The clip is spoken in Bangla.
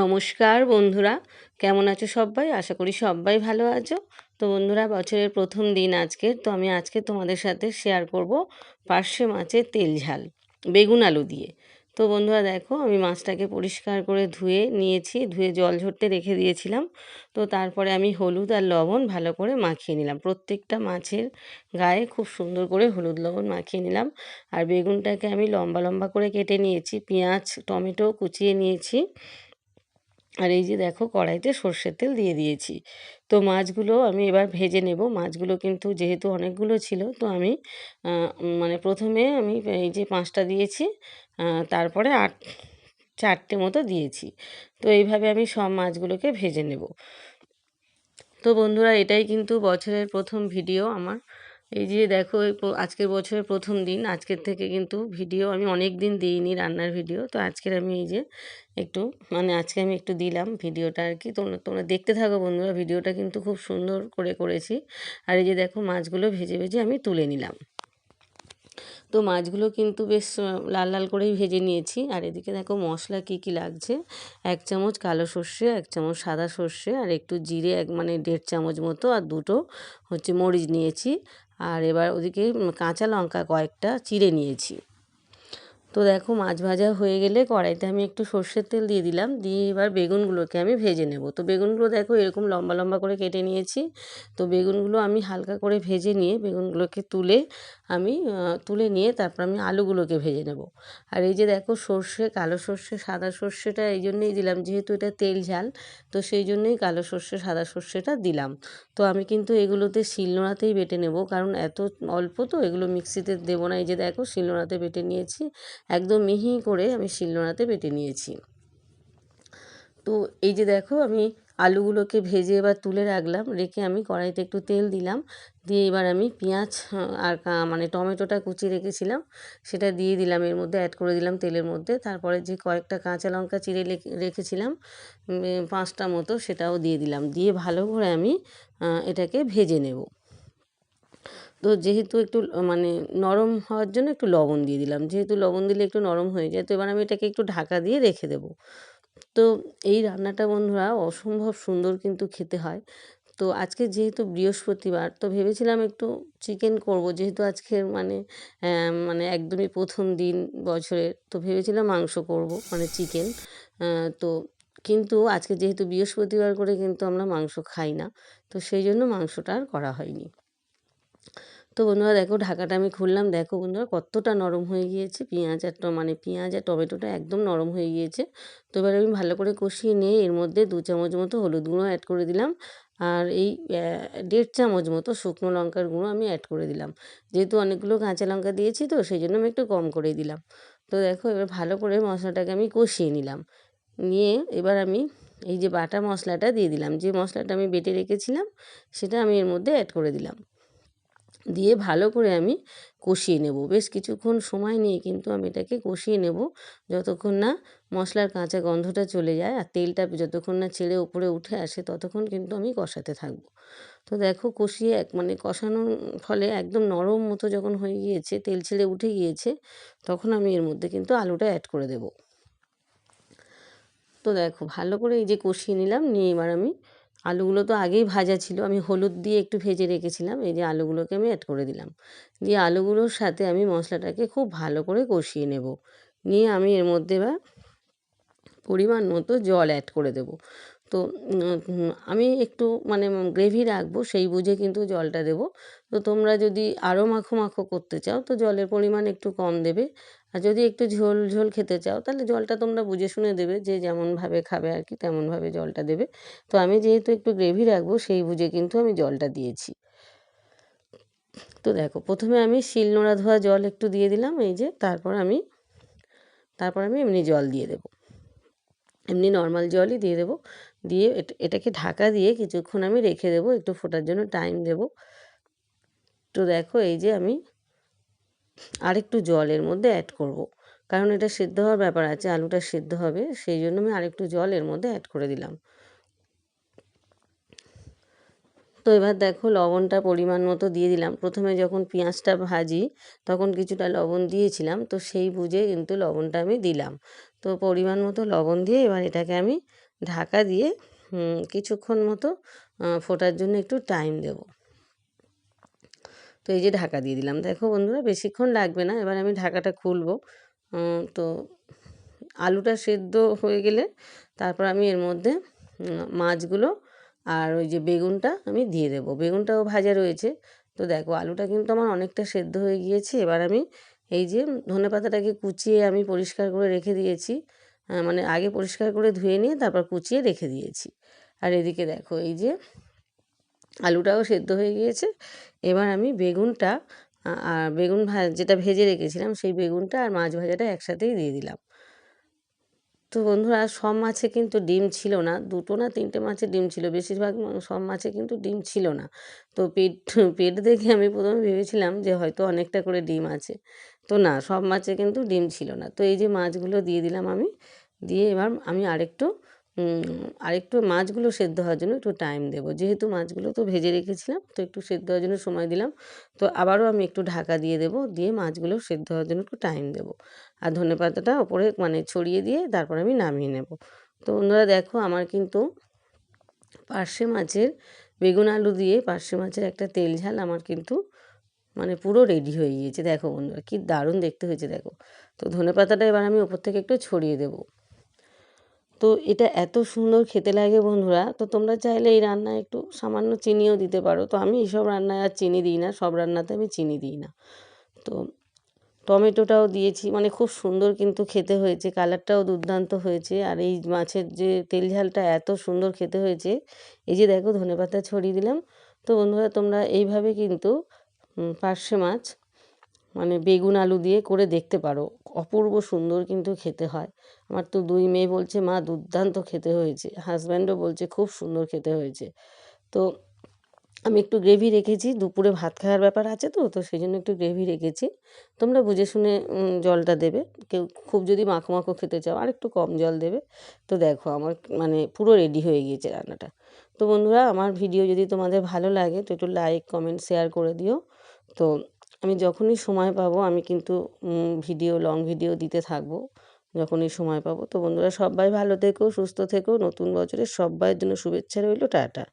নমস্কার বন্ধুরা, কেমন আছো সবাই? আশা করি সবাই ভালো আছো। তো বন্ধুরা, বছরের প্রথম দিন আজকে, তো আমি আজকে তোমাদের সাথে শেয়ার করব পার্শে মাছের তেল ঝাল, বেগুন আলু দিয়ে। তো বন্ধুরা, দেখো, আমি মাছটাকে পরিষ্কার করে ধুয়ে নিয়েছি, ধুয়ে জল ঝরতে রেখে দিয়েছিলাম। তো তারপরে আমি হলুদ আর লবণ ভালো করে মাখিয়ে নিলাম। প্রত্যেকটা মাছের গায়ে খুব সুন্দর করে হলুদ লবণ মাখিয়ে নিলাম। আর বেগুনটাকে আমি লম্বা লম্বা করে কেটে নিয়েছি, পেঁয়াজ, টমেটো কুচিয়ে নিয়েছি। আর এই যে দেখো কড়াইতে সর্ষের তেল দিয়ে দিয়েছি। তো মাছগুলো আমি এবার ভেজে নেব। মাছগুলো কিন্তু যেহেতু অনেকগুলো ছিল, তো আমি মানে প্রথমে আমি এই যে পাঁচটা দিয়েছি তারপরে আট, চারটে মতো দিয়েছি। তো এইভাবে আমি সব মাছগুলোকে ভেজে নেব। তো বন্ধুরা এটাই কিন্তু বছরের প্রথম ভিডিও আমার। এই যে দেখো আজকের বছরের প্রথম দিন, আজকের থেকে কিন্তু ভিডিও আমি অনেক দিন দিইনি রান্নার ভিডিও, তো আজকের আমি এই যে একটু মানে আজকে আমি একটু দিলাম ভিডিওটা আর কি। তোমরা তোমরা দেখতে থাকো বন্ধুরা, ভিডিওটা কিন্তু খুব সুন্দর করে করেছি। আর এই যে দেখো, মাছগুলো ভেজে ভেজে আমি তুলে নিলাম। তো মাছগুলো কিন্তু বেশ লাল লাল করেই ভেজে নিয়েছি। আর এদিকে দেখো, মশলা কী কী লাগছে? এক চামচ কালো সর্ষে, এক চামচ সাদা সর্ষে, আর একটু জিরে, এক মানে দেড় চামচ মতো, আর দুটো হচ্ছে মরিচ নিয়েছি। আর এবার ওদিকে কাঁচা লঙ্কা কয়েকটা চিড়ে নিয়েছি। তো দেখো মাছ ভাজা হয়ে গেলে কড়াইতে আমি একটু সর্ষের তেল দিয়ে দিলাম, দিয়ে এবার বেগুনগুলোকে আমি ভেজে নেব। তো বেগুনগুলো দেখো এরকম লম্বা লম্বা করে কেটে নিয়েছি। তো বেগুনগুলো আমি হালকা করে ভেজে নিয়ে বেগুনগুলোকে তুলে আমি তুলে নিয়ে তারপর আমি আলুগুলোকে ভেজে নেব। আর এই যে দেখো সর্ষে, কালো সর্ষে, সাদা সর্ষেটা এই জন্যেই দিলাম যেহেতু এটা তেল ঝাল, তো সেই জন্যই কালো সর্ষে, সাদা সর্ষেটা দিলাম। তো আমি কিন্তু এগুলোতে শিলনোড়াতেই বেটে নেব, কারণ এত অল্প তো এগুলো মিক্সিতে দেবো না। এই যে দেখো শিলনোড়াতে বেটে নিয়েছি, একদম মিহি করে আমি শিলনোড়াতে বেটে নিয়েছি। তো এই যে দেখো আমি আলুগুলোকে ভেজে এবার তুলে রাখলাম। রেখে আমি কড়াইতে একটু তেল দিলাম। দিয়ে এবার আমি পেঁয়াজ আর মানে টমেটোটা কুচিয়ে রেখেছিলাম। সেটা দিয়ে দিলাম, এর মধ্যে অ্যাড করে দিলাম তেলের মধ্যে। তারপরে যে কয়েকটা কাঁচা লঙ্কা চিড়ে রেখেছিলাম পাঁচটা মতো সেটাও দিয়ে দিলাম। দিয়ে ভালো করে আমি এটাকে ভেজে নেব। তো যেহেতু একটু মানে নরম হওয়ার জন্য একটু লবণ দিয়ে দিলাম। যেহেতু লবণ দিলে একটু নরম হয়ে যায়, তো এবার আমি এটাকে একটু ঢাকা দিয়ে রেখে দেবো। তো এই রান্নাটা বন্ধুরা অসম্ভব সুন্দর কিন্তু খেতে হয়। তো আজকে যেহেতু বৃহস্পতিবার, তো ভেবেছিলাম একটু চিকেন করব। যেহেতু আজকের মানে মানে একদমই প্রথম দিন বছরের, তো ভেবেছিলাম মাংস করব মানে চিকেন তো কিন্তু আজকে যেহেতু বৃহস্পতিবার করে কিন্তু আমরা মাংস খাই না, তো সেই জন্য মাংসটা আর করা হয়নি। তো বন্ধুরা দেখো ঢাকাটা আমি খুললাম। দেখো বন্ধুরা কতটা নরম হয়ে গিয়েছে। পেঁয়াজ আর মানে পেঁয়াজ আর টমেটোটা একদম নরম হয়ে গিয়েছে। তো এবার আমি ভালো করে কষিয়ে নিয়ে এর মধ্যে দু চামচ মতো হলুদ গুঁড়ো অ্যাড করে দিলাম। আর এই দেড় চামচ মতো শুকনো লঙ্কার গুঁড়ো আমি অ্যাড করে দিলাম। যেহেতু অনেকগুলো কাঁচা লঙ্কা দিয়েছি তো সেই জন্য আমি একটু কম করে দিলাম। তো দেখো এবার ভালো করে মশলাটাকে আমি কষিয়ে নিলাম। নিয়ে এবার আমি এই যে বাটা মশলাটা দিয়ে দিলাম। যে মশলাটা আমি বেটে রেখেছিলাম সেটা আমি এর মধ্যে অ্যাড করে দিলাম। দিয়ে ভালো করে আমি কষিয়ে নেব। বেশ কিছুক্ষণ সময় নিয়ে কিন্তু আমি এটাকে কষিয়ে নেব। যতক্ষণ না মশলার কাঁচা গন্ধটা চলে যায় আর তেলটা যতক্ষণ না ছেড়ে উপরে উঠে আসে ততক্ষণ কিন্তু আমি কষাতে থাকব। তো দেখো কষিয়ে এক মানে কষানোর ফলে একদম নরম মতো যখন হয়ে গিয়েছে, তেল ছেড়ে উঠে গিয়েছে, তখন আমি এর মধ্যে কিন্তু আলুটা অ্যাড করে দেব। তো দেখো ভালো করে এই যে কষিয়ে নিলাম, নিয়ে এবার আমি আলুগুলো তো আগেই ভাজা ছিল। আমি হলুদ দিয়ে একটু ভেজে রেখেছিলাম। এই যে আলুগুলোকে আমি অ্যাড করে দিলাম। দিয়ে আলুগুলোর সাথে আমি মশলাটাকে খুব ভালো করে কষিয়ে নেব। নিয়ে আমি এর মধ্যে এবার পরিমাণ মতো জল অ্যাড করে দেব। তো আমি একটু মানে গ্রেভি রাখব, সেই বুঝে কিন্তু জলটা দেবো। তো তোমরা যদি আরও মাখো মাখো করতে চাও, তো জলের পরিমাণ একটু কম দেবে। আর যদি একটু ঝোল ঝোল খেতে চাও, তাহলে জলটা তোমরা বুঝে শুনে দেবে যে যেমনভাবে খাবে আর কি, তেমনভাবে জলটা দেবে। তো আমি যেহেতু একটু গ্রেভি রাখব, সেই বুঝে কিন্তু আমি জলটা দিয়েছি। তো দেখো, প্রথমে আমি শিল নোড়া ধোয়া জল একটু দিয়ে দিলাম, এই যে তারপর আমি তারপর আমি এমনি জল দিয়ে দেবো। এমনি নর্মাল জলই দিয়ে দেবো। দিয়ে এটাকে ঢাকা দিয়ে কিছুক্ষণ আমি রেখে দেবো, একটু ফোটার জন্য টাইম দেবো। তো দেখো, এই যে আমি আরেকটু জল এর মধ্যে অ্যাড করব। কারণ এটা সেদ্ধ হওয়ার ব্যাপার আছে, আলুটা সেদ্ধ হবে, সেই জন্য আমি আরেকটু জল এর মধ্যে অ্যাড করে দিলাম। তো এবার দেখো লবণটা পরিমাণ মতো দিয়ে দিলাম। প্রথমে যখন পেঁয়াজটা ভাজি, তখন কিছুটা লবণ দিয়েছিলাম, তো সেই বুঝে কিন্তু লবণটা আমি দিলাম। তো পরিমাণ মতো লবণ দিয়ে এবার এটাকে আমি ঢাকা দিয়ে কিছুক্ষণ মতো ফোটার জন্য একটু টাইম দেব। তো এই যে ঢাকা দিয়ে দিলাম। দেখো বন্ধুরা, বেশিক্ষণ লাগবে না। এবার আমি ঢাকাটা খুলবো। তো আলুটা সেদ্ধ হয়ে গেলে তারপর আমি এর মধ্যে মাছগুলো আর ওই যে বেগুনটা আমি দিয়ে দেবো। বেগুনটাও ভাজা রয়েছে। তো দেখো, আলুটা কিন্তু আমার অনেকটা সেদ্ধ হয়ে গিয়েছে। এবার আমি এই যে ধনে পাতাটাকে কুচিয়ে আমি পরিষ্কার করে রেখে দিয়েছি। মানে আগে পরিষ্কার করে ধুয়ে নিয়ে তারপর কুচিয়ে রেখে দিয়েছি। আর এদিকে দেখো, এই যে আলুটাও সেদ্ধ হয়ে গিয়েছে। এবার আমি বেগুনটা আর বেগুন যেটা ভেজে রেখেছিলাম সেই বেগুনটা আর মাছ ভাজাটা একসাথেই দিয়ে দিলাম। তো বন্ধুরা, সব মাছে কিন্তু ডিম ছিল না। দুটো না তিনটে মাছে ডিম ছিল। বেশিরভাগ সব মাছে কিন্তু ডিম ছিল না। তো পেট পেট দেখে আমি প্রথমে ভেবেছিলাম যে হয়তো অনেকটা করে ডিম আছে। তো না, সব মাছে কিন্তু ডিম ছিল না। তো এই যে মাছগুলো দিয়ে দিলাম আমি, দিয়ে এবার আমি আরেকটু উম, আরেকটু মাছগুলো সেদ্ধ হওয়ার জন্য একটু টাইম দেবো। যেহেতু মাছগুলো তো ভেজে রেখেছিলাম তো একটু সেদ্ধ হওয়ার জন্য সময় দিলাম। তো আবারও আমি একটু ঢাকা দিয়ে দেবো দিয়ে মাছগুলো সেদ্ধ হওয়ার জন্য একটু টাইম দেবো। আর ধনে পাতাটা ওপরে মানে ছড়িয়ে দিয়ে তারপর আমি নামিয়ে নেব। তো বন্ধুরা দেখো আমার কিন্তু পার্শে মাছের বেগুন আলু দিয়ে পার্শে মাছের একটা তেল ঝাল আমার কিন্তু মানে পুরো রেডি হয়ে গিয়েছে। দেখো বন্ধুরা কি দারুণ দেখতে হয়েছে দেখো। তো ধনে পাতাটা এবার আমি ওপর থেকে একটু ছড়িয়ে দেবো। তো এটা এত সুন্দর খেতে লাগে বন্ধুরা। তো তোমরা চাইলে এই রান্নায় একটু সামান্য চিনিও দিতে পারো। তো আমি এইসব রান্নায় আর চিনি দিই না, সব রান্নাতে আমি চিনি দিই না। তো টমেটোটাও দিয়েছি মানে খুব সুন্দর কিন্তু খেতে হয়েছে, কালারটাও দুর্দান্ত হয়েছে। আর এই মাছের যে তেল ঝালটা এত সুন্দর খেতে হয়েছে, এই যে দেখো ধনেপাতা ছড়িয়ে দিলাম। তো বন্ধুরা তোমরা এইভাবে কিন্তু পার্শে মাছ মানে বেগুন আলু দিয়ে করে দেখতে পারো। অপূর্ব সুন্দর কিন্তু খেতে হয়। আমার তো দুই মেয়ে বলছে, মা, দুর্দান্ত খেতে হয়েছে। হাজব্যান্ডও বলছে, খুব সুন্দর খেতে হয়েছে। তো আমি একটু গ্রেভি রেখেছি। দুপুরে ভাত খাওয়ার ব্যাপার আছে তো তো সেই জন্য একটু গ্রেভি রেখেছি। তোমরা বুঝে শুনে জলটা দেবে। কেউ খুব যদি মাখো মাখো খেতে চাও, আর একটু কম জল দেবে। তো দেখো, আমার মানে পুরো রেডি হয়ে গিয়েছে রান্নাটা। তো বন্ধুরা, আমার ভিডিও যদি তোমাদের ভালো লাগে, তো একটু লাইক কমেন্ট শেয়ার করে দিও। তো আমি যখনই সময় পাবো, আমি কিন্তু ভিডিও লং ভিডিও দিতে থাকব। যখনই সময় পাবো। তো বন্ধুরা, সবাই ভালো থেকো, সুস্থ থেকো। নতুন বছরের সবাইয়ের জন্য শুভেচ্ছা রইল, টাটা।